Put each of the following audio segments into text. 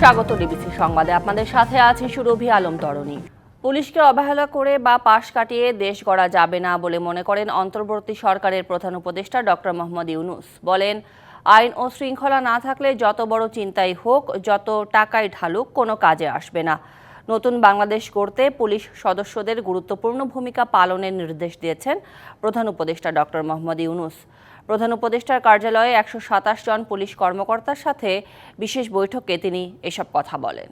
স্বাগত ডিবিসি সংবাদে। আপনাদের সাথে আছি সুরভি আলম তরণী। পুলিশকে অবহেলা করে বা পাশ কাটিয়ে দেশ গড়া যাবে না বলে মনে করেন অন্তর্বর্তী সরকারের প্রধান উপদেষ্টা ডক্টর মোহাম্মদ ইউনুস। বলেন, আইন ও শৃঙ্খলা না থাকলে যত বড় চিন্তাই হোক, যত টাকাই ঢালুক, কোনো কাজে আসবে না। নতুন বাংলাদেশ করতে পুলিশ সদস্যদের গুরুত্বপূর্ণ ভূমিকা পালনের নির্দেশ দিয়েছেন প্রধান উপদেষ্টা ডক্টর মোহাম্মদ ইউনুস। প্রধান উপদেষ্টার কার্যালয়ে একশো সাতাশ জন পুলিশ কর্মকর্তার সাথে বিশেষ বৈঠকে তিনি এসব কথা বলেন।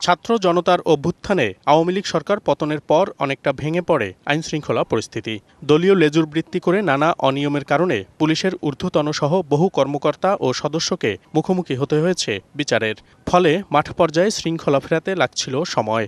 ছাত্র জনতার অভ্যুত্থানে আওয়ামী লীগ সরকার পতনের পর অনেকটা ভেঙে পড়ে আইন শৃঙ্খলা পরিস্থিতি। দলীয় লেজুর বৃত্তি করে নানা অনিয়মের কারণে পুলিশের ঊর্ধ্বতন সহ বহু কর্মকর্তা ও সদস্যকে মুখোমুখি হতে হয়েছে বিচারের। ফলে মাঠ পর্যায়ে শৃঙ্খলা ফেরাতে লাগছিল সময়।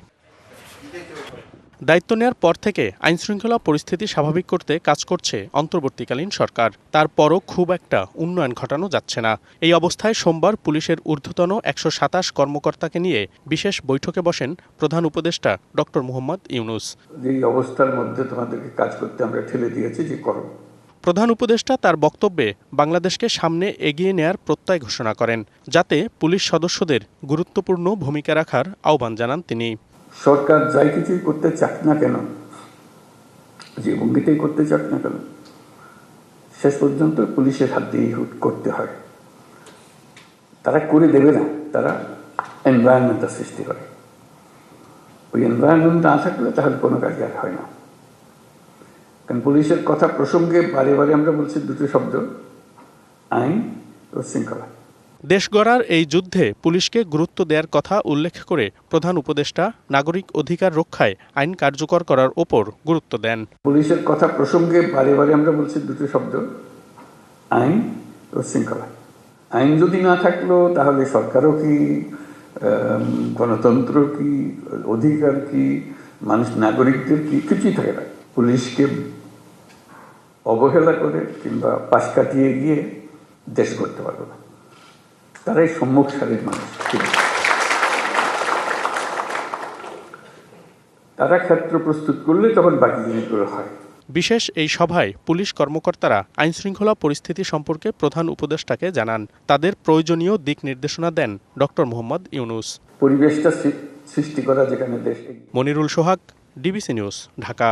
দায়িত্ব নেওয়ার পর থেকে আইন শৃঙ্খলা পরিস্থিতি স্বাভাবিক করতে কাজ করছে অন্তর্বর্তীকালীন সরকার। তারপরও খুব একটা উন্নয়ন ঘটানো যাচ্ছে না। এই অবস্থায় সোমবার পুলিশের ঊর্ধ্বতন একশো সাতাশ কর্মকর্তাকে নিয়ে বিশেষ বৈঠকে বসেন প্রধান উপদেষ্টা ডক্টর মোহাম্মদ ইউনুস। যেই অবস্থার মধ্যে তোমাদেরকে কাজ করতে আমরা ঠেলে দিয়েছি যে করো। প্রধান উপদেষ্টা তার বক্তব্যে বাংলাদেশকে সামনে এগিয়ে নেয়ার প্রত্যয় ঘোষণা করেন যাতে পুলিশ সদস্যদের গুরুত্বপূর্ণ ভূমিকা রাখার আহ্বান জানান তিনি। সরকার যাই কিছুই করতে চাক না কেন যে ভঙ্গিতেই করতে চাক না কেন, শেষ পর্যন্ত পুলিশের হাত দিয়েই করতে হয়। তারা করে দেবে না, তারা এনভায়রনমেন্টটা সৃষ্টি করে। ওই এনভায়রনমেন্ট না থাকলে তাহলে কোনো কাজ আর হয় না। কারণ পুলিশের কথা প্রসঙ্গে বারে বারে আমরা বলছি দুটো শব্দ, আইন ও শৃঙ্খলা। দেশ গড়ার এই যুদ্ধে পুলিশকে গুরুত্ব দেওয়ার কথা উল্লেখ করে প্রধান উপদেষ্টা নাগরিক অধিকার রক্ষায় আইন কার্যকর করার ওপর গুরুত্ব দেন। পুলিশের কথা প্রসঙ্গে বারে বারে আমরা বলছি দুটো শব্দ, আইন ও শৃঙ্খলা। আইন যদি না থাকল, তাহলে সরকারও কি গণতন্ত্র কি, অধিকার কি, মানুষ, নাগরিকদের কি, কিছুই থাকে না। পুলিশকে অবহেলা করে কিংবা পাশ কাটিয়ে গিয়ে দেশ করতে পারবে না। তারাই সম্মুখ সারির মানুষ আছে। তারা ক্ষেত্র প্রস্তুত করলে তখন বাকি জিনিসগুলো হয়। বিশেষ এই সভায় পুলিশ কর্মকর্তারা আইন শৃঙ্খলা পরিস্থিতি সম্পর্কে প্রধান উপদেষ্টাকে জানান। তাদের প্রয়োজনীয় দিক নির্দেশনা দেন ডক্টর মোহাম্মদ ইউনুস। পরিবেশটা সৃষ্টি করা যেখানে দেশ মনিরুল সোহাগ ডিবিসি নিউজ ঢাকা।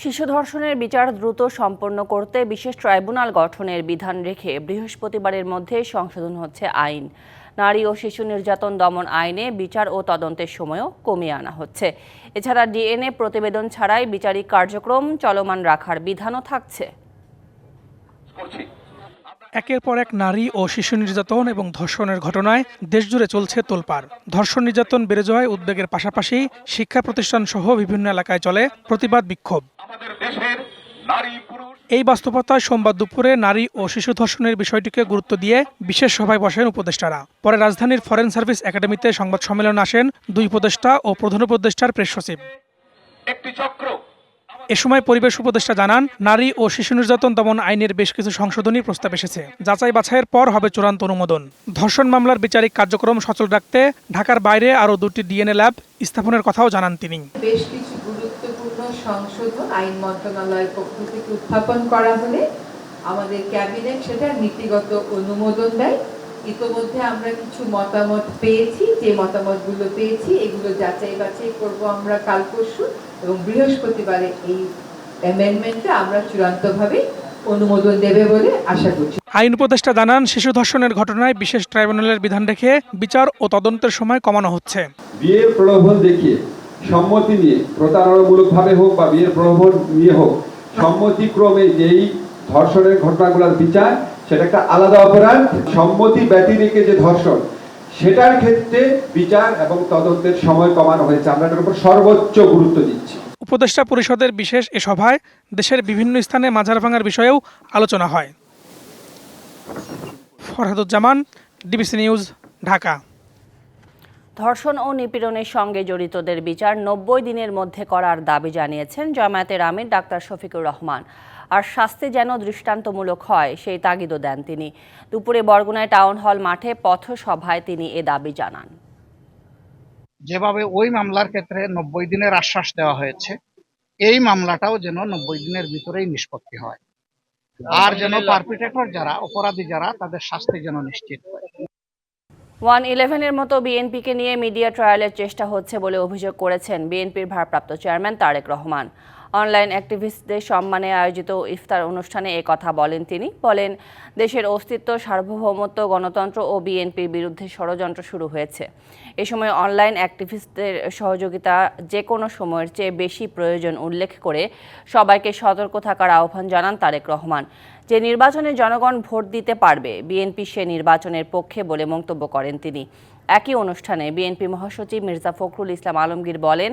শিশু ধর্ষণের বিচার দ্রুত সম্পন্ন করতে বিশেষ ট্রাইব্যুনাল গঠনের বিধান রেখে বৃহস্পতিবারের মধ্যে সংশোধন হচ্ছে আইন। নারী ও শিশু নির্যাতন দমন আইনে বিচার ও তদন্তের সময়ও কমিয়ে আনা হচ্ছে। এছাড়া ডিএনএ প্রতিবেদন ছাড়াই বিচারিক কার্যক্রম চলমান রাখার বিধানও থাকছে। একের পর এক নারী ও শিশু নির্যাতন এবং ধর্ষণের ঘটনায় দেশজুড়ে চলছে তোলপাড়। ধর্ষণ নির্যাতন বেড়ে যাওয়ায় উদ্বেগের পাশাপাশি শিক্ষা প্রতিষ্ঠান সহ বিভিন্ন এলাকায় চলে প্রতিবাদ বিক্ষোভ। এই বাস্তবতায় সোমবার দুপুরে নারী ও শিশু ধর্ষণের বিষয়টিকে গুরুত্ব দিয়ে বিশেষ সভায় বসেন উপদেষ্টারা। পরে রাজধানীর ফরেন সার্ভিস একাডেমিতে সংবাদ সম্মেলন আসেন দুই উপদেষ্টা ও প্রধান উপদেষ্টার প্রেস সচিব। এ সময় পরিবেশ উপদেষ্টা জানান, নারী ও শিশু নির্যাতন দমন আইনের বেশ কিছু সংশোধনী প্রস্তাব এসেছে। যাচাই বাছাইয়ের পর হবে চূড়ান্ত অনুমোদন। ধর্ষণ মামলার বিচারিক কার্যক্রম সচল রাখতে ঢাকার বাইরে আরও দুটি ডিএনএ ল্যাব স্থাপনের কথাও জানান তিনি। বেশ কিছু গুরুত্বপূর্ণ সংশোধন আইন মন্ত্রণালয়ের পক্ষ থেকে উত্থাপন করা হলে আমাদের ক্যাবিনেট সেটা নীতিগত অনুমোদন দেয়। ইতোমধ্যে আমরা কিছু মতামত পেয়েছি যে মতামতগুলো পেয়েছি এগুলো যাচাই বাছাই করব আমরা কাল পরশু এবং বৃহস্পতিবারে এই অ্যামেন্ডমেন্টটা আমরা চূড়ান্তভাবে অনুমোদন দেবে বলে আশা করছি। আইন উপদেষ্টা জানান শিশু ধর্ষণের ঘটনায় বিশেষ ট্রাইব্যুনালের বিধান রেখে বিচার ও তদন্তের সময় কমানো হচ্ছে। বিয়ের প্রলোভন দেখিয়ে সম্মতি নিয়ে প্রতারণামূলকভাবে হোক বা বিয়ের প্রলোভন নিয়ে হোক সম্মতিক্রমে যেই ধর্ষণের ঘটনাগুলোর বিচার সেটা একটা আলাদা অপরাধ। সম্মতি ব্যতি রেখে যে ধর্ষণ সেটার ক্ষেত্রে বিচার এবং তদন্তের সময় কমানো হয়েছে। আমরা এটার উপর সর্বোচ্চ গুরুত্ব দিচ্ছি। উপদেষ্টা পরিষদের বিশেষ এ সভায় দেশের বিভিন্ন স্থানে মাঝার ভাঙার বিষয়েও আলোচনা হয়। Farhaduzzaman DBC news Dhaka. ধর্ষণ ও নিপীড়নের সঙ্গে জড়িতদের বিচার নব্বই দিনের মধ্যে করার দাবি জানিয়েছেন জামায়াতের আমির ডাক্তার শফিকুর রহমান। আর শাস্তি যেন দৃষ্টান্তমূলক হয় সেই তাগিদও দেন তিনি। দুপুরে বরগুনায় টাউন হল মাঠে পথসভায় তিনি এ দাবি জানান। যেভাবে ওই মামলার ক্ষেত্রে নব্বই দিনের আশ্বাস দেওয়া হয়েছে এই মামলাটাও যেন নব্বই দিনের ভিতরেই নিষ্পত্তি হয়। আর যেন পারপিটেটর যারা অপরাধী যারা তাদের শাস্তি যেন নিশ্চিত হয়। ওয়ান ইলেভেনের মতো বিএনপিকে নিয়ে মিডিয়া ট্রায়ালের চেষ্টা হচ্ছে বলে অভিযোগ করেছেন বিএনপির ভারপ্রাপ্ত চেয়ারম্যান তারেক রহমান। অনলাইন অ্যাক্টিভিস্টদের সম্মানে আয়োজিত ইফতার অনুষ্ঠানে এ কথা বলেন তিনি। বলেন, দেশের অস্তিত্ব, সার্বভৌমত্ব, গণতন্ত্র ও বিএনপির বিরুদ্ধে ষড়যন্ত্র শুরু হয়েছে। এ সময় অনলাইন অ্যাক্টিভিস্টদের সহযোগিতা যে কোনো সময়ের চেয়ে বেশি প্রয়োজন উল্লেখ করে সবাইকে সতর্ক থাকার আহ্বান জানান তারেক রহমান। যে নির্বাচনে জনগণ ভোট দিতে পারবে, বিএনপি সে নির্বাচনের পক্ষে বলে মন্তব্য করেন তিনি। একই অনুষ্ঠানে বিএনপি মহাসচিব মির্জা ফখরুল ইসলাম আলমগীর বলেন,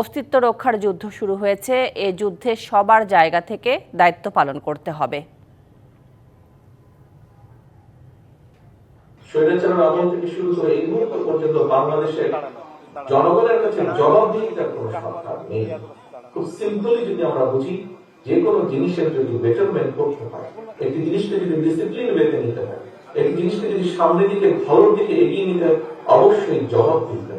অস্তিত্ব রক্ষার যুদ্ধ শুরু হয়েছে, এ যুদ্ধে সবার জায়গা থেকে দায়িত্ব পালন করতে হবে। জনগণের কাছে জবাবদিহিতার কোনো নেই। খুব সিম্পলি যদি আমরা বুঝি, যে কোনো জিনিসের যদি বেটারমেন্ট করতে হয়, একটি জিনিসকে যদি ডিসিপ্লিন বেঁধে নিতে হয় একটি জিনিসকে যদি সামনের দিকে ভালোর দিকে এগিয়ে নিতে অবশ্যই জবাব দিতে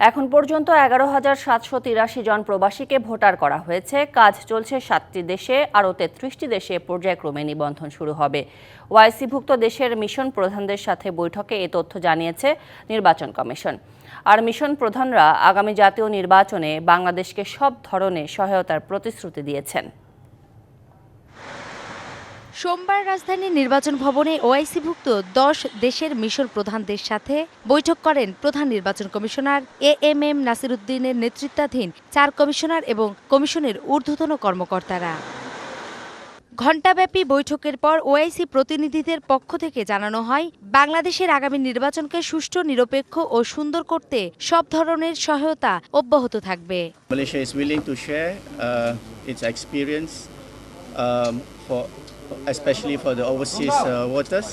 এখন পর্যন্ত এগারো হাজার সাতশো তিরাশি জন প্রবাসীকে ভোটার করা হয়েছে। কাজ চলছে সাতটি দেশে, আরও তেত্রিশটি দেশে পর্যায়ক্রমে নিবন্ধন শুরু হবে। ওয়াইসিভুক্ত দেশের মিশন প্রধানদের সাথে বৈঠকে এ তথ্য জানিয়েছে নির্বাচন কমিশন। আর মিশন প্রধানরা আগামী জাতীয় নির্বাচনে বাংলাদেশকে সব ধরনের সহায়তার প্রতিশ্রুতি দিয়েছেন। সোমবার রাজধানীর নির্বাচন ভবনে ওআইসিভুক্ত দশ দেশের মিশন প্রধানদের সাথে বৈঠক করেন প্রধান নির্বাচন কমিশনার এ এম এম নাসিরুদ্দিনের নেতৃত্বাধীন চার কমিশনার এবং কমিশনের ঊর্ধ্বতন কর্মকর্তারা। ঘণ্টাব্যাপী বৈঠকের পর ওআইসি প্রতিনিধিদের পক্ষ থেকে জানানো হয়, বাংলাদেশের আগামী নির্বাচনকে সুষ্ঠু, নিরপেক্ষ ও সুন্দর করতে সব ধরনের সহায়তা অব্যাহত থাকবে। Especially for the overseas uh, voters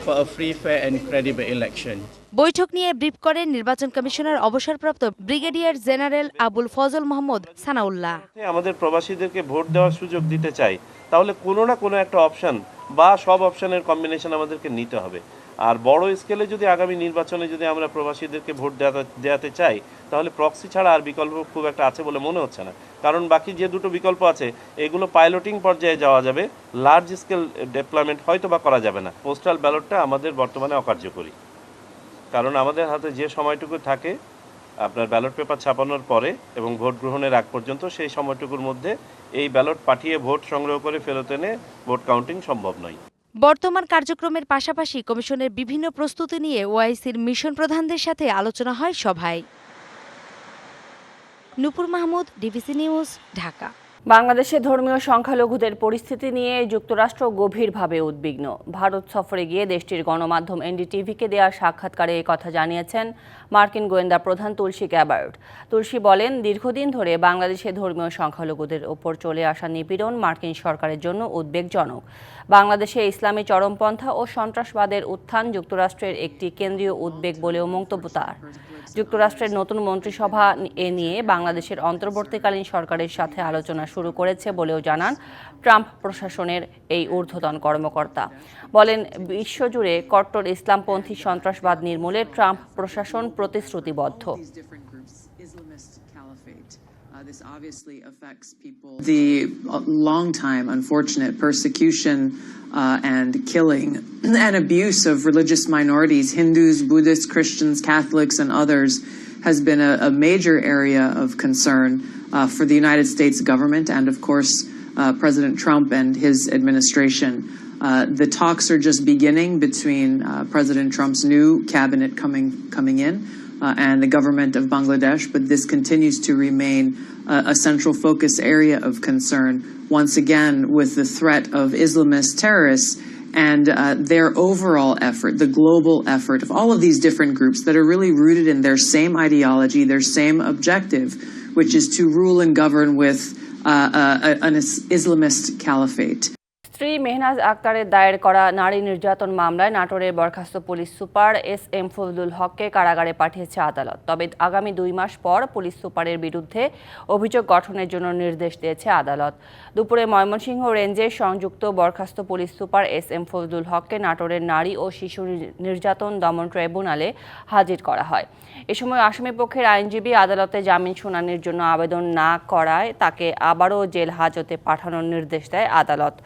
for a free, fair and credible election. বৈঠক নিয়ে ব্রিফ করেন নির্বাচন কমিশনার অবসরপ্রাপ্ত ব্রিগেডিয়ার জেনারেল আবুল ফজল মোহাম্মদ সানাউল্লাহ আমাদের প্রবাসীদেরকে ভোট দেওয়ার সুযোগ দিতে চাই তাহলে কোনো না কোনো একটা অপশন বা সব অপশনের কম্বিনেশন আমাদেরকে নিতে হবে আর বড় স্কেলে যদি আগামী নির্বাচনে যদি আমরা প্রবাসীদেরকে ভোট দেওয়াতে চাই, তাহলে প্রক্সি ছাড়া আর বিকল্প খুব একটা আছে বলে মনে হচ্ছে না। কারণ বাকি যে দুটো বিকল্প আছে, এগুলো পাইলটিং পর্যায়ে যাওয়া যাবে লার্জ স্কেল ডেভেলপমেন্ট হয়তো বা করা যাবে না। পোস্টাল ব্যালটটা আমাদের বর্তমানে অকার্যকরী। কারণ আমাদের হাতে যে সময়টুকু থাকে, আপনার ব্যালট পেপার ছাপানোর পরে এবং ভোট গ্রহণের আগ পর্যন্ত, সেই সময়টুকুর মধ্যে এই ব্যালট পাঠিয়ে ভোট সংগ্রহ করে ফেরত এনে ভোট কাউন্টিং সম্ভব নয়। বর্তমান কার্যক্রমের পাশাপাশি কমিশনের বিভিন্ন প্রস্তুতি নিয়ে ওআইসির মিশন প্রধানদের সাথে আলোচনা হয় সভায়। Nupur Mahmud, DBC news, Dhaka. বাংলাদেশে ধর্মীয় সংখ্যালঘুদের পরিস্থিতি নিয়ে যুক্তরাষ্ট্র গভীরভাবে উদ্বিগ্ন। ভারত সফরে গিয়ে দেশটির গণমাধ্যম এনডিটিভিকে দেওয়া সাক্ষাৎকারে কথা জানিয়েছেন মার্কিন গোয়েন্দা প্রধান তুলসী গ্যাবার্ড তুলসী বলেন, দীর্ঘদিন ধরে বাংলাদেশে ধর্মীয় সংখ্যালঘুদের ওপর চলে আসা নিপীড়ন মার্কিন সরকারের জন্য উদ্বেগজনক। বাংলাদেশে ইসলামী চরমপন্থা ও সন্ত্রাসবাদের উত্থান যুক্তরাষ্ট্রের একটি কেন্দ্রীয় উদ্বেগ বলেও মন্তব্য তার। যুক্তরাষ্ট্রের নতুন মন্ত্রিসভা এ নিয়ে বাংলাদেশের অন্তর্বর্তীকালীন সরকারের সাথে আলোচনা শুরু করেছে বলেও জানান ট্রাম্প প্রশাসনের এই ঊর্ধ্বতন কর্মকর্তা বলেন বিশ্বজুড়ে কট্টর ইসলামপন্থী সন্ত্রাসবাদ নির্মূলে ট্রাম্প প্রশাসন প্রতিশ্রুতিবদ্ধ Uh, this obviously affects people. The uh, long time unfortunate persecution uh, and killing and abuse of religious minorities, Hindus, Buddhists, Christians, Catholics, and others, has been a, a major area of concern uh, for the United States government and, of course, uh, President Trump and his administration. Uh, the talks are just beginning between uh, President Trump's new cabinet coming coming in uh, and the government of Bangladesh, but this continues to remain uh, a central focus area of concern. Once again, with the threat of Islamist terrorists and uh, their overall effort, the global effort of all of these different groups that are really rooted in their same ideology, their same objective, which is to rule and govern with uh, uh, an Islamist caliphate. স্ত্রী মেহনাজ আক্তারের দায়ের করা নারী নির্যাতন মামলায় নাটোরের বরখাস্ত police super S M Fazlul হককে কারাগারে পাঠিয়েছে আদালত। তবে আগামী দুই মাস পর পুলিশ সুপারের বিরুদ্ধে অভিযোগ গঠনের জন্য নির্দেশ দিয়েছে আদালত। দুপুরে ময়মনসিংহ রেঞ্জের সংযুক্ত বরখাস্ত police super S M Fazlul হককে নাটোরের নারী ও শিশু নির্যাতন দমন ট্রাইব্যুনালে হাজির করা হয়। এ সময় আসামি পক্ষের আইনজীবী আদালতে জামিন শুনানির জন্য আবেদন না করায় তাকে আবারও জেল হাজতে পাঠানোর নির্দেশ দেয় আদালত।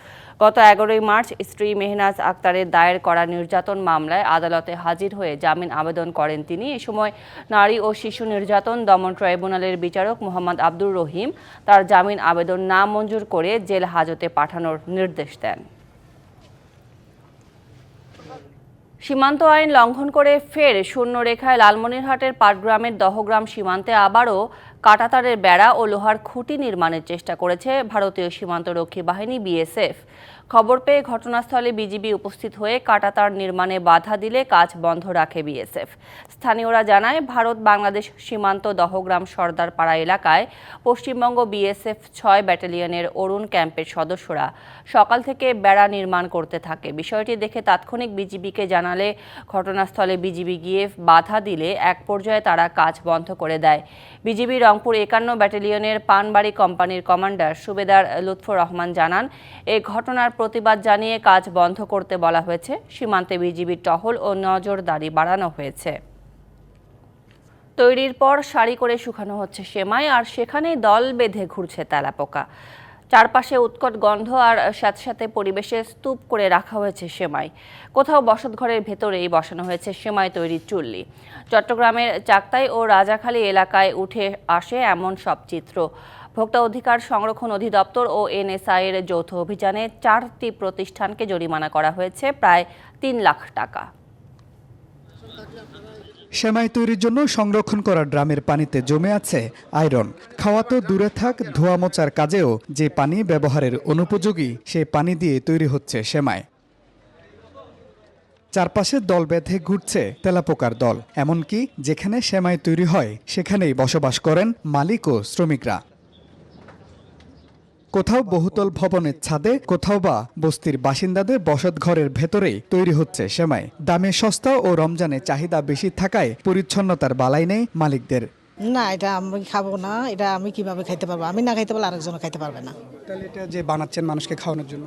গত এগারোই মার্চ স্ত্রী মেহনাজ আক্তারের দায়ের করা নির্যাতন মামলায় আদালতে হাজির হয়ে জামিন আবেদন করেন তিনি। এ সময় নারী ও শিশু নির্যাতন দমন ট্রাইব্যুনালের বিচারক মোহাম্মদ আব্দুর রহিম তার জামিন আবেদন না মঞ্জুর করে জেল হাজতে পাঠানোর নির্দেশ দেন। সীমান্ত আইন লঙ্ঘন করে ফের শূন্য রেখায় লালমনিরহাটের পাটগ্রামের দহগ্রাম সীমান্তে আবারও কাটাতারের বেড়া ও লোহার খুঁটি নির্মাণের চেষ্টা করেছে ভারতীয় সীমান্তরক্ষী বাহিনী বিএসএফ। খবর পেয়ে ঘটনাস্থলে বিজিবি উপস্থিত হয়ে কাটাতার নির্মাণে বাধা দিলে কাজ বন্ধ রাখে বিএসএফ। স্থানীয়রা জানায়, ভারত বাংলাদেশ সীমান্ত দহগ্রাম সর্দারপাড়া এলাকায় পশ্চিমবঙ্গ বিএসএফ ছয় ব্যাটালিয়নের অরুণ ক্যাম্পের সদস্যরা সকাল থেকে বেড়া নির্মাণ করতে থাকে। বিষয়টি দেখে তাৎক্ষণিক বিজিবিকে জানালে, ঘটনাস্থলে বিজিবি গিয়ে বাধা দিলে এক পর্যায়ে তারা কাজ বন্ধ করে দেয়। বিজিবি রংপুর একান্ন ব্যাটালিয়নের পানবাড়ি কোম্পানির কমান্ডার সুবেদার লুৎফর রহমান জানান এই ঘটনার প্রতিবাদ জানিয়ে কাজ বন্ধ করতে বলা হয়েছে। সীমান্তে বিজিবির টহল ও নজরদারি বাড়ানো হয়েছে। তৈরির পর সারি করে শুকানো হচ্ছে সেমাই, আর সেখানেই দল বেঁধে ঘুরছে তেলাপোকা। চারপাশে উৎকট গন্ধ আর সাথে সাথে পরিবেশে স্তূপ করে রাখা হয়েছে সেমাই। কোথাও বসতঘরের ভেতরেই বসানো হয়েছে সেমাই তৈরির চুল্লি। চট্টগ্রামের চাকতাই ও রাজাখালী এলাকায় উঠে আসে এমন সব চিত্র। ভোক্তা অধিকার সংরক্ষণ অধিদপ্তর ও এনএসআই এর যৌথ অভিযানে চারটি প্রতিষ্ঠানকে জরিমানা করা হয়েছে, প্রায় তিন লাখ টাকা। সেমাই তৈরির জন্য সংরক্ষণ করা ড্রামের পানিতে জমে আছে আয়রন। খাওয়া তো দূরে থাক, ধোয়া মোচার কাজেও যে পানি ব্যবহারের অনুপযোগী, সে পানি দিয়ে তৈরি হচ্ছে সেমাই। চারপাশে দল বেঁধে ঘুরছে তেলাপোকার দল। এমনকি যেখানে সেমাই তৈরি হয়, সেখানেই বসবাস করেন মালিক ও শ্রমিকরা। কোথাও বহুতল ভবনের ছাদে কোথাও বা বস্তির বাসিন্দাদের বসত ঘরের ভেতরেই তৈরি হচ্ছে সেমাই। দামে সস্তা ও রমজানে চাহিদা বেশি থাকায় পরিচ্ছন্নতার বালাই নেই মালিকদের। না এটা আমি খাব না এটা আমি কীভাবে খাইতে পারব? আমি না খাইতে পারলে আরেকজন খাইতে পারবে না। তাহলে এটা যে বানাচ্ছেন মানুষকে খাওয়ানোর জন্য?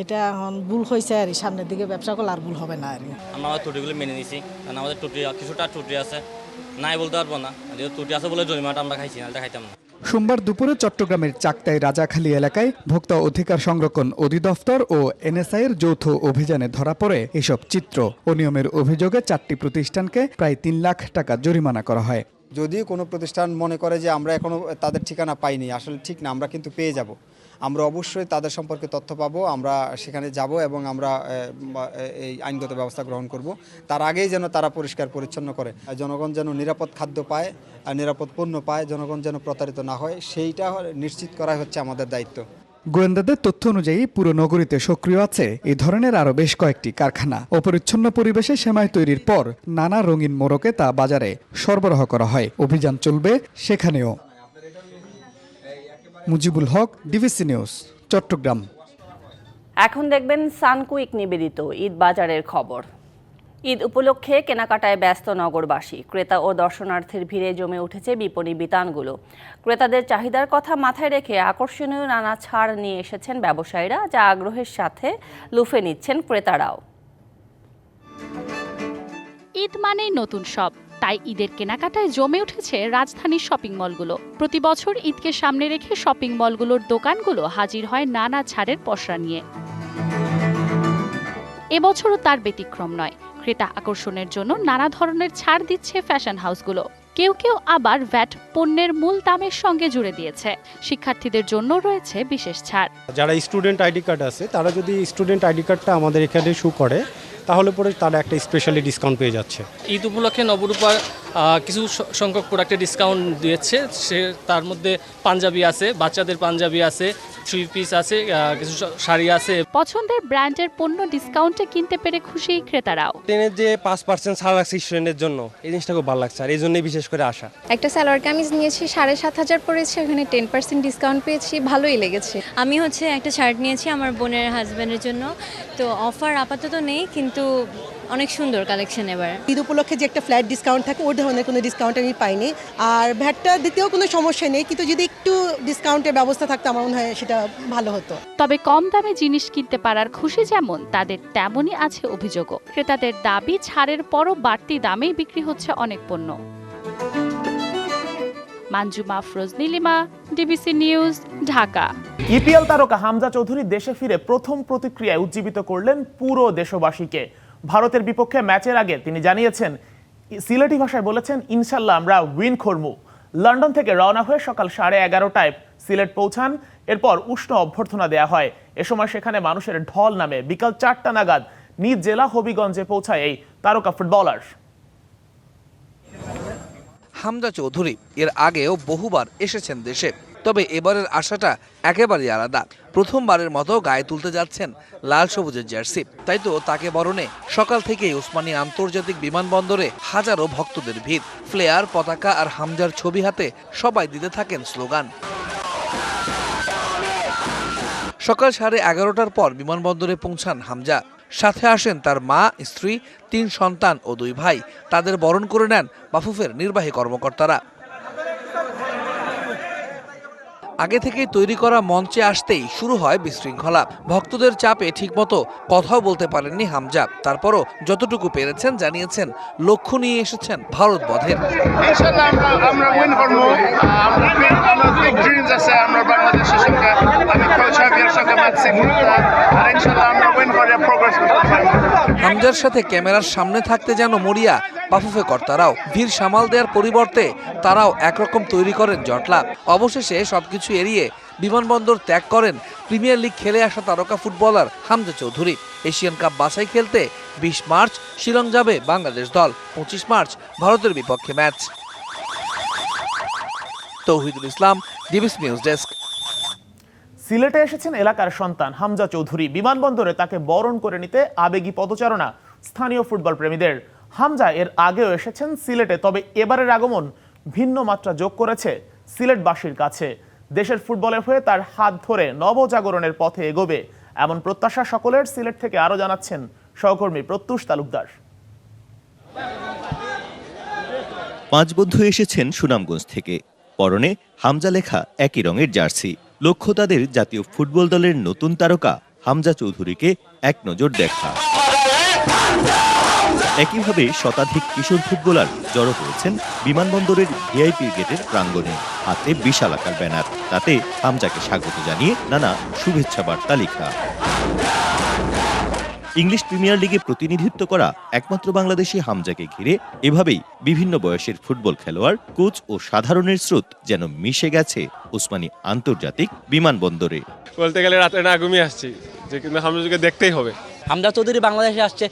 এটা এখন ভুল হয়েছে আর কি, সামনের দিকে ব্যবসা করলে আর ভুল হবে না আর কি। আমরা আমাদের ত্রুটিগুলো মেনে নিছি কারণ আমাদের ত্রুটি কিছুটা ত্রুটি আছে নাই বলতে পারব না। যেহেতু ত্রুটি আছে বলে জরিমানাটা আমরা খাইছি নাহলে খাইতাম না। সোমবার দুপুরে চট্টগ্রামের চাকতাই রাজাখালী এলাকায় ভোক্তা অধিকার সংরক্ষণ অধিদপ্তর ও এনএসআই এর যৌথ অভিযানে ধরা পড়ে এসব চিত্র অনিয়মের অভিযোগে চারটি প্রতিষ্ঠানকে প্রায় তিন লাখ টাকা জরিমানা করা হয়। যদি কোনো প্রতিষ্ঠান মনে করে যে আমরা এখনও তাদের ঠিকানা পাইনি, আসলে ঠিক না, আমরা কিন্তু পেয়ে যাব। আমরা অবশ্যই তাদের সম্পর্কে তথ্য পাবো, আমরা সেখানে যাব এবং আমরা এই আইনগত ব্যবস্থা গ্রহণ করব। তার আগেই যেন তারা পরিষ্কার পরিচ্ছন্ন করে। জনগণ যেন নিরাপদ খাদ্য পায়, আর নিরাপদ পণ্য পায়, জনগণ যেন প্রতারিত না হয়, সেইটা নিশ্চিত করা হচ্ছে আমাদের দায়িত্ব। গোয়েন্দাদের তথ্য অনুযায়ী পুরো নগরীতে সক্রিয় আছে এই ধরনের আরও বেশ কয়েকটি কারখানা। অপরিচ্ছন্ন পরিবেশে সেমাই তৈরির পর নানা রঙিন মোড়কে তা বাজারে সরবরাহ করা হয়। অভিযান চলবে সেখানেও। Mujibul Haque DBC news Chattogram. এখন দেখবেন সানকুইক নিবেদিত ঈদ বাজারের খবর। ঈদ উপলক্ষে কেনাকাটায় ব্যস্ত নগরবাসী ক্রেতা ও দর্শনার্থীর ভিড়ে জমে উঠেছে বিপণী বিতানগুলো। ক্রেতাদের চাহিদার কথা মাথায় রেখে আকর্ষণীয় নানা ছাড় নিয়ে এসেছেন ব্যবসায়ীরা যা আগ্রহের সাথে লুফে নিচ্ছেন ক্রেতারাও। ঈদ মানেই নতুন সব। তাই ঈদের কেনাকাটায় জমে উঠেছে রাজধানীর শপিং মলগুলো। প্রতি বছর ঈদকে সামনে রেখে শপিং মলগুলোর দোকানগুলো হাজির হয় নানা ছাড়ের পসরা নিয়ে। এবছরও তার ব্যতিক্রম নয়। ক্রেতা আকর্ষণের জন্য নানা ধরনের ছাড় দিচ্ছে ফ্যাশন হাউসগুলো। কেউ কেউ আবার ভ্যাট পণ্যের মূল দামের সঙ্গে জুড়ে দিয়েছে। শিক্ষার্থীদের জন্য রয়েছে বিশেষ ছাড়। যারা স্টুডেন্ট আইডি কার্ড আছে, তারা যদি স্টুডেন্ট আইডি কার্ডটা আমাদের এখানে শু করে তাহলে পরে তারা একটা স্পেশালি ডিসকাউন্ট পেয়ে যাচ্ছে। ঈদ উপলক্ষে নবরূপার আহ, কিছু সংখ্যক প্রোডাক্টে ডিসকাউন্ট দিয়েছে। সে তার মধ্যে পাঞ্জাবি আছে বাচ্চাদের পাঞ্জাবি আছে থ্রি পিস আছে কিছু শাড়ি আছে। পছন্দের ব্র্যান্ডের পণ্য ডিসকাউন্টে কিনতে পেরে খুশি ক্রেতারাও। ট্রেনের যে পাঁচ পার্সেন্ট ছাড় রাখছে স্টুডেন্টের জন্য এই জিনিসটা খুব ভালো লাগছে আর এই জন্যই বিশেষ করে আসা। একটা সালোয়ার কামিজ নিয়েছি সাড়ে সাত হাজার পড়েছে ওখানে টেন পার্সেন্ট ডিসকাউন্ট পেয়েছি ভালোই লেগেছে। আমি হচ্ছে একটা শার্ট নিয়েছি আমার বোনের হাজব্যান্ডের জন্য। তো অফার আপাতত নেই কিন্তু অনেক সুন্দর কালেকশন এবার। ঈদ উপলক্ষে যে একটা ফ্ল্যাট ডিসকাউন্ট থাকে ওই ধরনের কোনো ডিসকাউন্ট আমি পাইনি। আর ভ্যাটটা দিতেও কোনো সমস্যা নেই কিন্তু যদি একটু ডিসকাউন্টের ব্যবস্থা থাকতো আমার মনে হয় সেটা ভালো হতো। তবে কম দামে জিনিস কিনতে পারার খুশি যেমন তাদের তেমনই আছে অভিযোগও। ক্রেতাদের দাবি ছাড়ের পরও বাড়তি দামেই বিক্রি হচ্ছে অনেক পণ্য। Manjuma Afroz Nilima DBC news Dhaka. EPL তারকা হামজা চৌধুরী দেশে ফিরে প্রথম প্রতিক্রিয়ায় উজ্জীবিত করলেন পুরো দেশবাসীকে। ভারতের বিপক্ষে ম্যাচের আগে তিনি জানিয়েছেন, সিলেটি ভাষায় বলেছেন, ইনশাল্লাহ আমরা উইন করব। লন্ডন থেকে রওনা হয়ে সকাল সাড়ে এগারোটায় সিলেট পৌঁছান। এরপর উষ্ণ অভ্যর্থনা দেয়া হয়। এ সময় সেখানে মানুষের ঢল নামে বিকাল চারটা নাগাদ নিজ জেলা হবিগঞ্জে পৌঁছায় এই তারকা ফুটবলার। হামজা চৌধুরী এর আগেও বহুবার এসেছেন দেশে। তবে এবারের আশাটা একেবারেই আলাদা। প্রথমবারের মতো গায়ে তুলতে যাচ্ছেন লাল সবুজের জার্সি। তাই তো তাকে বরণে সকাল থেকেই ওসমানী আন্তর্জাতিক বিমানবন্দরে হাজারো ভক্তদের ভিড়। ফ্লেয়ার, পতাকা আর হামজার ছবি হাতে সবাই দিতে থাকেন স্লোগান। সকাল সাড়ে এগারোটার পর বিমানবন্দরে পৌঁছান হামজা। সাথে আসেন তার মা, স্ত্রী, তিন সন্তান ও দুই ভাই। তাদের বরণ করে নেন বাফুফের নির্বাহী কর্মকর্তারা। আগে থেকেই তৈরি করা মঞ্চে আসতেই শুরু হয় বিশৃঙ্খলা। ভক্তদের চাপে ঠিকমতো কথাও বলতে পারেননি হামজা। তারপরও যতটুকু পেরেছেন জানিয়েছেন লক্ষ্য নিয়ে এসেছেন ভারত বধের। হামজার সাথে ক্যামেরার সামনে থাকতে যেন মরিয়া বাফুফে কর্তারাও। ভিড় সামাল দেওয়ার পরিবর্তে তারাও একরকম তৈরি করেন জটলা। অবশেষে সবকিছু এড়িয়ে বিমানবন্দর ত্যাগ করেন। প্রিমিয়ার লিগ খেলে আসা তারকা footballer Hamza Choudhury. Asian cup বাছাই খেলতে বিশ মার্চ শিলং যাবে বাংলাদেশ দল। পঁচিশ মার্চ ভারতের বিপক্ষে match. Touhidul Islam, DBC news desk. সিলেটে এসেছেন এলাকার সন্তান হামজা চৌধুরী। বিমানবন্দরে তাকে বরণ করে নিতে আবেগী পদচারণা স্থানীয় ফুটবল প্রেমীদের। হামজা এর আগেও এসেছেন সিলেটে, তবে এবারের আগমন ভিন্ন মাত্রা যোগ করেছে সিলেটবাসীর কাছে। দেশের ফুটবলের হয়ে তার হাত ধরে নবজাগরণের পথে এগোবে, এমন প্রত্যাশা সকলের সিলেট থেকে আরও জানাচ্ছেন সহকর্মী প্রত্যুষ তালুকদার। পাঁচ বন্ধু এসেছেন সুনামগঞ্জ থেকে। পরনে হামজা লেখা একই রঙের জার্সি। লক্ষ্য তাদের জাতীয় ফুটবল দলের নতুন তারকা হামজা চৌধুরীকে এক নজর দেখা। একইভাবে শতাধিক কিশোর ফুটবলার জড়ো হয়েছেন বিমানবন্দরের ভিআইপি গেটের প্রাঙ্গণে, হাতে বিশাল আকার ব্যানার। তাতে হামজাকে স্বাগত জানিয়ে নানা শুভেচ্ছা বার্তা লেখা। ইংলিশ প্রিমিয়ার লিগে প্রতিনিধিত্ব করা একমাত্র বাংলাদেশি হামজাকে ঘিরে এভাবেই বিভিন্ন বয়সের ফুটবল খেলোয়াড়, কোচ ও সাধারণের স্রোত যেন মিশে গেছে ওসমানী আন্তর্জাতিক বিমানবন্দরে। বলতে গেলে রাতে না ঘুমিয়ে আসছি। যে কিন্তু হামজাকে দেখতেই হবে। হামজা চৌধুরী বাংলাদেশে আসছে।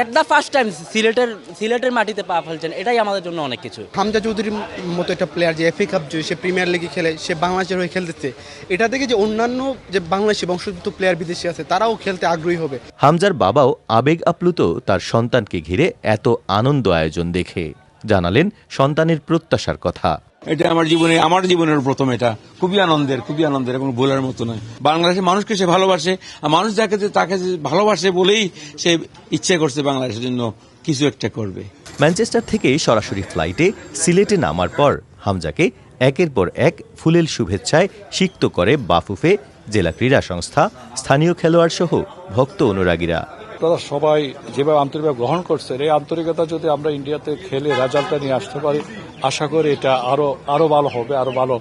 এট দ্য ফার্স্ট টাইম সিলেটের সিলেটের মাটিতে পা ফেলছেন। এটাই আমাদের জন্য অনেক কিছু। হামজা চৌধুরীর মতো একটা প্লেয়ার যে এফএ কাপ জয়ী সে প্রিমিয়ার লিগে খেলে সে বাংলাদেশের হয়ে খেলতেছে। এটা থেকে যে অন্যান্য যে বাংলাদেশি বংশোদ্ভূত প্লেয়ার বিদেশি আছে তারাও খেলতে আগ্রহী হবে। হামজার বাবাও আবেগ আপ্লুত তার সন্তানকে ঘিরে এত আনন্দ আয়োজন দেখে। জানালেন সন্তানের প্রত্যাশার কথা। এটা আমার জীবনে, আমার জীবনের প্রথম এটা। খুবই আনন্দের খুবই আনন্দের এবং বলার মতো নয়। বাংলাদেশের মানুষকে সে ভালোবাসে, আর মানুষ যাকে তাকে ভালোবাসে বলেই সে ইচ্ছে করছে বাংলাদেশের জন্য কিছু একটা করবে। ম্যানচেস্টার থেকে সরাসরি ফ্লাইটে সিলেটে নামার পর হামজাকে একের পর এক ফুলেল শুভেচ্ছায় সিক্ত করে বাফুফে জেলা ক্রীড়া সংস্থা, স্থানীয় খেলোয়াড় সহ ভক্ত অনুরাগীরা। তারা সবাই যেভাবে আন্তরিকভাবে গ্রহণ করছে এই আন্তরিকতা যদি আমরা ইন্ডিয়াতে খেলে রেজাল্টটা নিয়ে আসতে পারি, আশা করি এটা আরও আরও ভালো হবে, আরও ভালো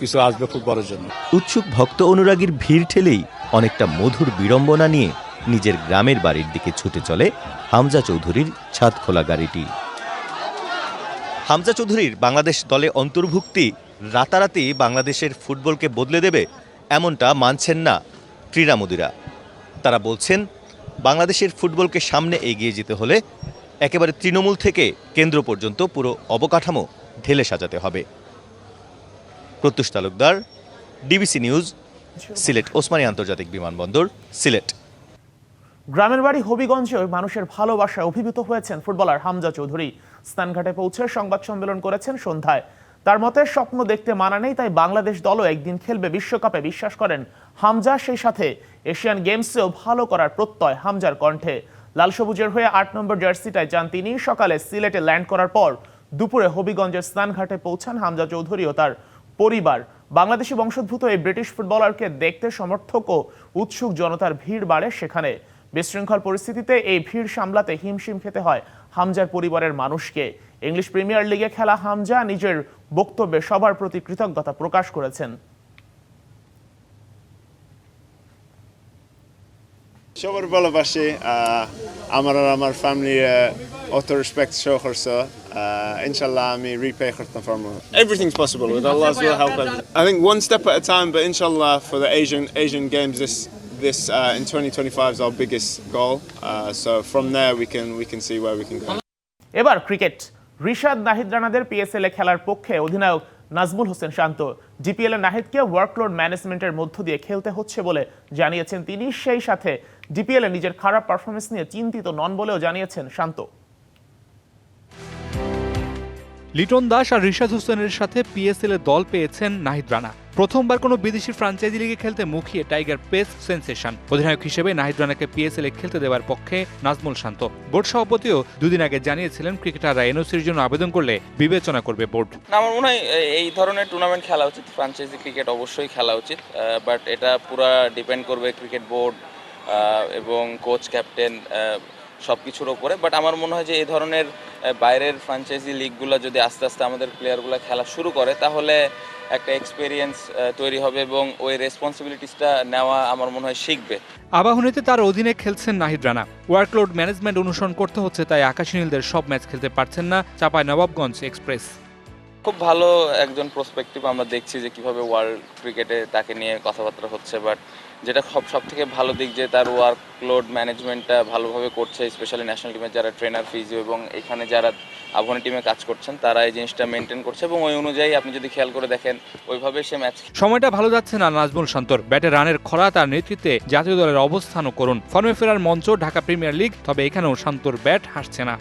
কিছু আসবে ফুটবলের জন্য। উৎসুক ভক্ত অনুরাগীর ভিড় ঠেলেই অনেকটা মধুর বিড়ম্বনা নিয়ে নিজের গ্রামের বাড়ির দিকে ছুটে চলে হামজা চৌধুরীর ছাদ খোলা গাড়িটি। হামজা চৌধুরীর বাংলাদেশ দলে অন্তর্ভুক্তি রাতারাতি বাংলাদেশের ফুটবলকে বদলে দেবে এমনটা মানছেন না ক্রীড়ামোদীরা। তারা বলছেন বাংলাদেশের ফুটবলকে সামনে এগিয়ে যেতে হলে একেবারে তৃণমূল থেকে কেন্দ্র পর্যন্ত পুরো অবকাঠামো ঢেলে সাজাতে হবে। প্রত্যুষ তালুকদার, ডিবিসি নিউজ, সিলেট, ওসমানী আন্তর্জাতিক বিমানবন্দর, সিলেট। গ্রামের বাড়ি হবিগঞ্জে মানুষের ভালোবাসায় অভিভূত হয়েছেন ফুটবলার হামজা চৌধুরী। স্নানঘাটে পৌঁছে সংবাদ সম্মেলন করেছেন সন্ধ্যায়। তার মতে, স্বপ্ন দেখতে মানা নেই, তাই বাংলাদেশ দলও একদিন খেলবে বিশ্বকাপে, বিশ্বাস করেন হামজা সেই সাথে। এশিয়ান গেমসেও ভালো করার প্রত্যয় হামজার কণ্ঠে। লাল সবুজের হয়ে আট নম্বর জার্সিটায় যান তিনি। সকালে সিলেটে ল্যান্ড করার পর দুপুরে হবিগঞ্জের স্নানঘাটে পৌঁছান হামজা চৌধুরী ও তার পরিবার। বাংলাদেশি বংশোদ্ভূত এই ব্রিটিশ ফুটবলারকে দেখতে সমর্থক ও উৎসুক জনতার ভিড় বাড়ে সেখানে। বিশৃঙ্খল পরিস্থিতিতে এই ভিড় সামলাতে হিমশিম খেতে হয় হামজার পরিবারের মানুষকে। ইংলিশ প্রিমিয়ার লিগে খেলা হামজা নিজের বক্তব্যে সবার প্রতি কৃতজ্ঞতা প্রকাশ করেছেন। সবার ভালোবাসি আমার আর আমার ফ্যামিলি অত রেসপেক্ট শো করছে ইনশাল্লাহ আমি রিপে করতে পারব Everything's possible with Allah's will help us. I think one step at a time, but inshallah for the Asian Asian Games this this uh, in 2025 is our biggest goal. Uh, so from there we can we can see where we can go. এবার cricket Rishad Nahid রানাদের PSL এ খেলার পক্ষে অধিনায়ক Nazmul Hossain Shanto GPL এ নাহিদকে workload ম্যানেজমেন্টের মধ্য দিয়ে খেলতে হচ্ছে বলে জানিয়েছেন তিনি সেই সাথে ডিপিএল এ নিজের খারাপ পারফরমেন্স নিয়ে চিন্তিত নন বলেও জানিয়েছেন শান্ত। লিটন দাস আর রিশাদ হোসেনের সাথে পিএসএল এ দল পেয়েছেন নাহিদ রানা। প্রথমবার কোনো বিদেশি ফ্রাঞ্চাইজি লিগে খেলতে মুখিয়ে টাইগার পেস সেন্সেশন অধিনায়ক হিসেবে নাহিদ রানাকে পিএসএল এ খেলতে দেওয়ার পক্ষে নাজমুল শান্ত। বোর্ড সভাপতিও দুদিন আগে জানিয়েছিলেন ক্রিকেটাররা এনওসির জন্য আবেদন করলে বিবেচনা করবে বোর্ড। না আমার মনে হয় এই ধরনের টুর্নামেন্ট খেলা উচিত। ফ্রাঞ্চাইজি ক্রিকেট অবশ্যই খেলা উচিত বাট এটা পুরা ডিপেন্ড করবে ক্রিকেট বোর্ড এবং কোচ ক্যাপ্টেন সব কিছুর ওপরে। বাট আমার মনে হয় যে এই ধরনের বাইরের ফ্রাঞ্চাইজি লিগগুলো যদি আস্তে আস্তে আমাদের প্লেয়ারগুলো খেলা শুরু করে তাহলে একটা এক্সপিরিয়েন্স তৈরি হবে এবং ওই রেসপন্সিবিলিটিসটা নেওয়া আমার মনে হয় শিখবে। আবাহনীতে তার অধীনে খেলছেন নাহিদ রানা। ওয়ার্কলোড ম্যানেজমেন্ট অনুসরণ করতে হচ্ছে তাই আকাশী নীলদের সব ম্যাচ খেলতে পারছেন না চাপায় নবাবগঞ্জ এক্সপ্রেস খুব ভালো একজন প্রসপেক্টিভ আমরা দেখছি যে কীভাবে ওয়ার্ল্ড ক্রিকেটে তাকে নিয়ে কথাবার্তা হচ্ছে বাট যেটা সব সব থেকে ভালো দিক যে তার ওয়ার্কলোড ম্যানেজমেন্টটা ভালোভাবে করছে স্পেশালি ন্যাশনাল টিমের যারা ট্রেনার ফিজিও এবং এখানে যারা আবহানী টিমে কাজ করছেন, তারা এই জিনিসটা মেনটেন করছে এবং ওই অনুযায়ী আপনি যদি খেয়াল করে দেখেন, ওইভাবে সে ম্যাচ সময়টা ভালো যাচ্ছে না নাজমুল শান্তর ব্যাটে রানের খরা তার নেতৃত্বে জাতীয় দলের অবস্থানও করুন। ফর্মে ফেরার মঞ্চ ঢাকা প্রিমিয়ার লিগ, তবে এখানেও শান্তর ব্যাট হাসছে না।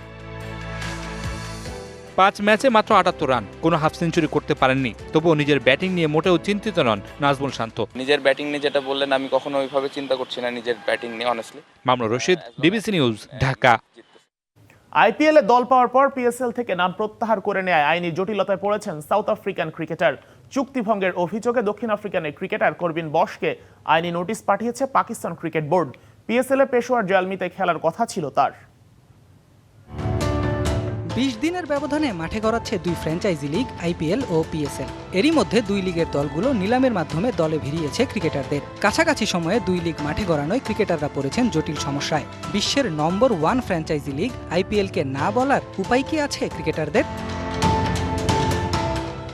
পাঁচ ম্যাচে মাত্র আটাত্তর রান। কোনো হাফ সেঞ্চুরি করতে পারেননি। তবুও নিজের ব্যাটিং নিয়ে মোটেও চিন্তিত নন নাজমুল শান্ত। নিজের ব্যাটিং নিয়ে যেটা বললেন আমি কখনো ওইভাবে চিন্তা করছি না নিজের ব্যাটিং নিয়ে honestly Mamun Rashid DBC news Dhaka. IPL এ দল পাওয়ার পর পিএসএল থেকে নাম প্রত্যাহার করে নেয় আইনি জটিলতায় পড়েছেন সাউথ আফ্রিকান ক্রিকেটার। চুক্তিভঙ্গের অভিযোগে দক্ষিণ আফ্রিকান এই ক্রিকেটার করবিন বসকে আইনি নোটিশ পাঠিয়েছে পাকিস্তান ক্রিকেট বোর্ড। পিএসএল এ পেশোয়ার জালমিতে খেলার কথা ছিল তার। বিশ দিনের ব্যবধানে মাঠে গড়াচ্ছে দুই ফ্র্যাঞ্চাইজি লিগ, আইপিএল ও পিএসএল। এরই মধ্যে দুই লিগের দলগুলো নিলামের মাধ্যমে দলে ভিড়িয়েছে ক্রিকেটারদের। কাছাকাছি সময়ে দুই লিগ মাঠে গড়ানোয় ক্রিকেটাররা পড়েছেন জটিল সমস্যায়। বিশ্বের নম্বর ওয়ান ফ্র্যাঞ্চাইজি লিগ, আইপিএলকে না বলার উপায় কি আছে ক্রিকেটারদের?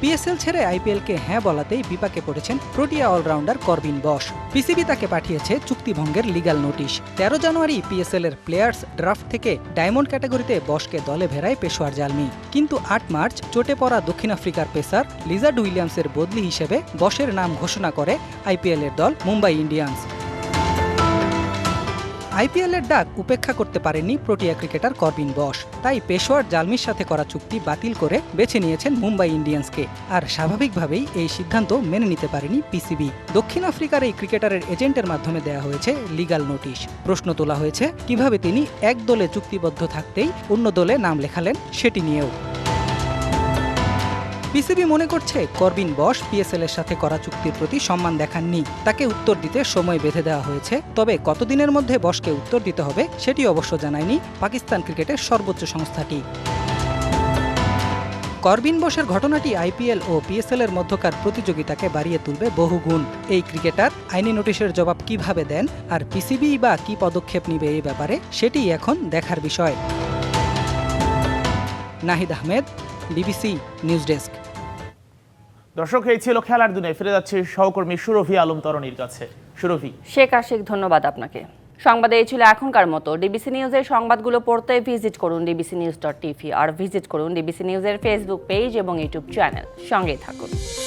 পিএসএল ছেড়ে আইপিএলকে হ্যাঁ বলাতেই বিপাকে পড়েছেন protea allrounder Corbin Bosch. PCB তাকে পাঠিয়েছে চুক্তিভঙ্গের লিগ্যাল নোটিশ। তেরো জানুয়ারি পিএসএল এর প্লেয়ার্স ড্রাফট থেকে ডায়মন্ড ক্যাটাগরিতে বসকে দলে ভেড়ায় পেশোয়ার জালমি। কিন্তু আট মার্চ চোটে পড়া দক্ষিণ আফ্রিকার পেসার লিজার্ড উইলিয়ামসের বদলি হিসেবে বসের নাম ঘোষণা করে আইপিএল এর দল মুম্বাই ইন্ডিয়ান্স। আইপিএল এর ডাক উপেক্ষা করতে পারেননি প্রোটিয়া ক্রিকেটার করবিন বস। তাই পেশোয়ার জালমির সাথে করা চুক্তি বাতিল করে বেছে নিয়েছেন মুম্বাই ইন্ডিয়ান্সকে। আর স্বাভাবিকভাবেই এই সিদ্ধান্ত মেনে নিতে পারেনি পিসিবি। দক্ষিণ আফ্রিকার এই ক্রিকেটারের এজেন্টের মাধ্যমে দেয়া হয়েছে লিগাল নোটিশ। প্রশ্ন তোলা হয়েছে, কীভাবে তিনি এক দলে চুক্তিবদ্ধ থাকতেই অন্য দলে নাম লেখালেন সেটি নিয়েও। পিসিবি মনে করছে করবিন বস পিএসএল এর সাথে করা চুক্তির প্রতি সম্মান দেখাননি। তাকে উত্তর দিতে সময় বেঁধে দেওয়া হয়েছে। তবে কতদিনের মধ্যে বসকে উত্তর দিতে হবে সেটি অবশ্য জানায়নি পাকিস্তান ক্রিকেটের সর্বোচ্চ সংস্থাটি। করবিন বসের ঘটনাটি আইপিএল ও পিএসএল এর মধ্যকার প্রতিযোগিতাকে বাড়িয়ে তুলবে বহুগুণ এই ক্রিকেটার আইনি নোটিশের জবাব কীভাবে দেন আর পিসিবি বা কি পদক্ষেপ নিবে এই ব্যাপারে সেটি এখন দেখার বিষয়। Nahid Ahmed DBC news desk. দর্শক এই ছিল খেলার দুনিয়ায় ফিরে যাচ্ছে সহকর্মী সুরভি আলম তরণীর কাছে। সুরভি। শেখ আশিক ধন্যবাদ আপনাকে। সংবাদে এই ছিল এখনকার মতো। ডিবিসি নিউজের সংবাদগুলো পড়তে ভিজিট করুন ডিবিসি নিউজ ডট টিভি আর ভিজিট করুন ডিবিসি নিউজের ফেসবুক পেজ এবং ইউটিউব চ্যানেল। সঙ্গেই থাকুন।